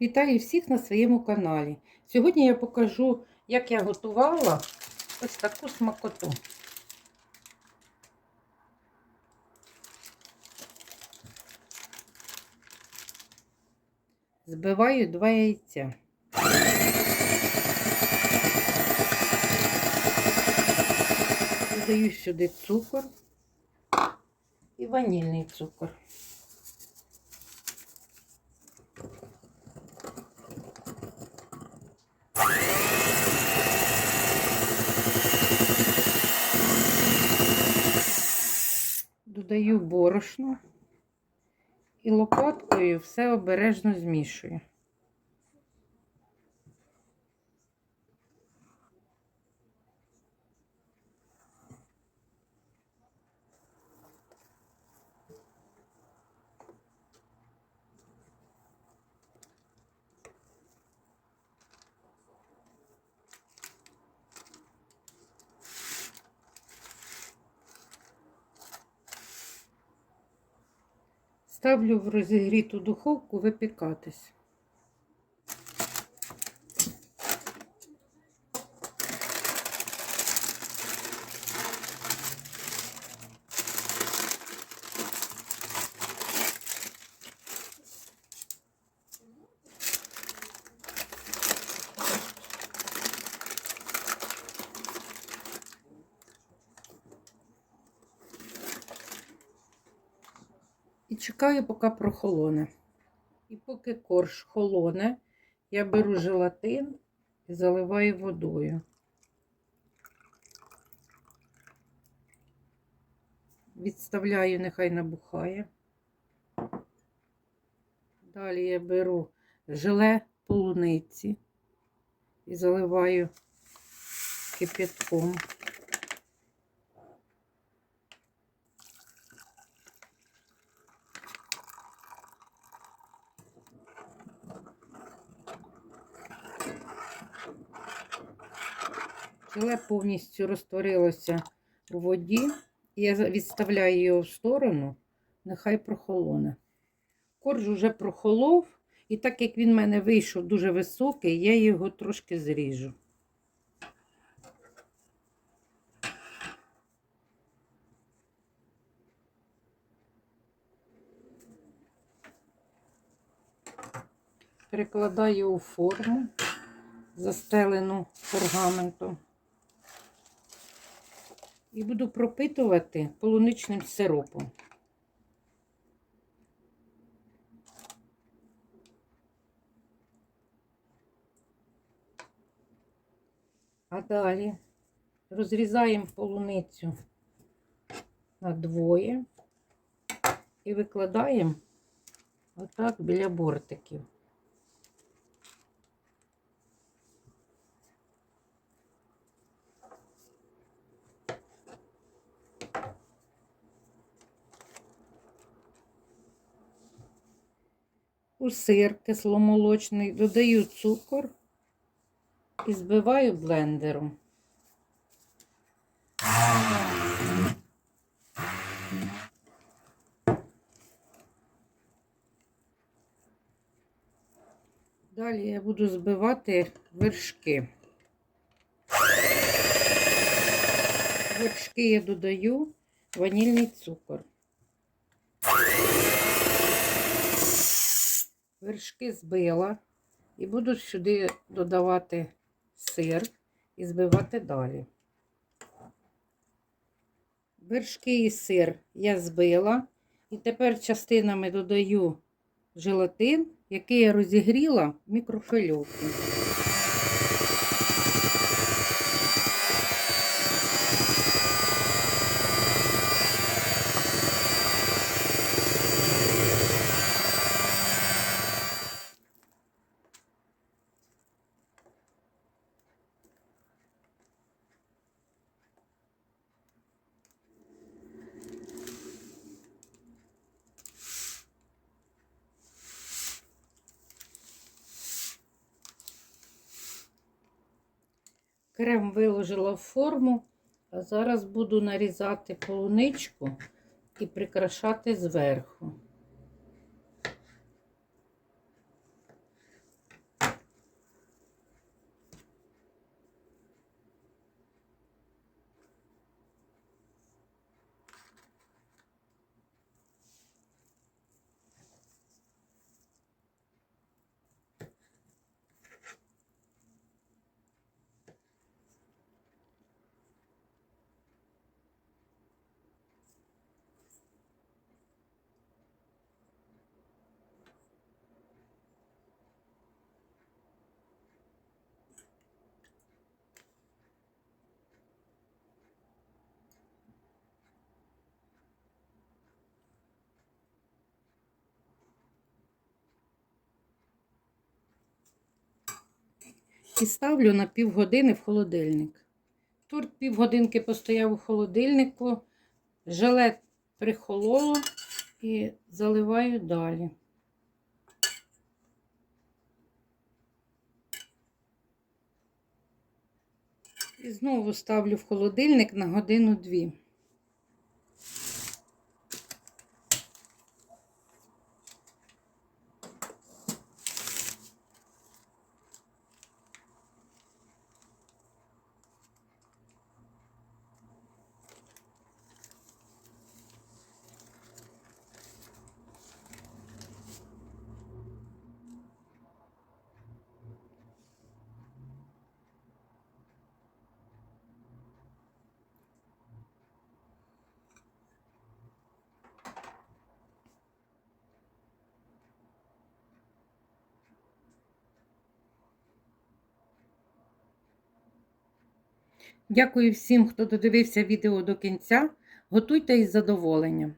Вітаю всіх на своєму каналі. Сьогодні я покажу, як я готувала ось таку смакоту. Збиваю два яйця. Додаю сюди цукор і ванільний цукор. Додаю борошно і лопаткою все обережно змішую. Ставлю в розігріту духовку випікатись. Чекаю, поки прохолоне. І поки корж холоне, я беру желатин і заливаю водою. Відставляю, нехай набухає. Далі я беру желе полуниці і заливаю кипятком. Желе повністю розтворилося у воді, я відставляю його в сторону, нехай прохолоне. Корж уже прохолов, і так як він в мене вийшов дуже високий, я його трошки зріжу. Перекладаю у форму, застелену пергаментом. І буду пропитувати полуничним сиропом. А далі розрізаємо полуницю на двоє і викладаємо отак біля бортиків. Сир кисломолочний додаю цукор і збиваю блендером. Далі я буду збивати вершки. Вершки я додаю ванільний цукор. Вершки збила і буду сюди додавати сир і збивати далі. Вершки і сир я збила, і тепер частинами додаю желатин, який я розігріла в мікрохвильовці. Крем виложила в форму, а зараз буду нарізати полуничку і прикрашати зверху. І ставлю на півгодини в холодильник. Торт півгодинки постояв у холодильнику, желе прихололо і заливаю далі. І знову ставлю в холодильник на годину-дві. Дякую всім, хто додивився відео до кінця. Готуйте із задоволенням.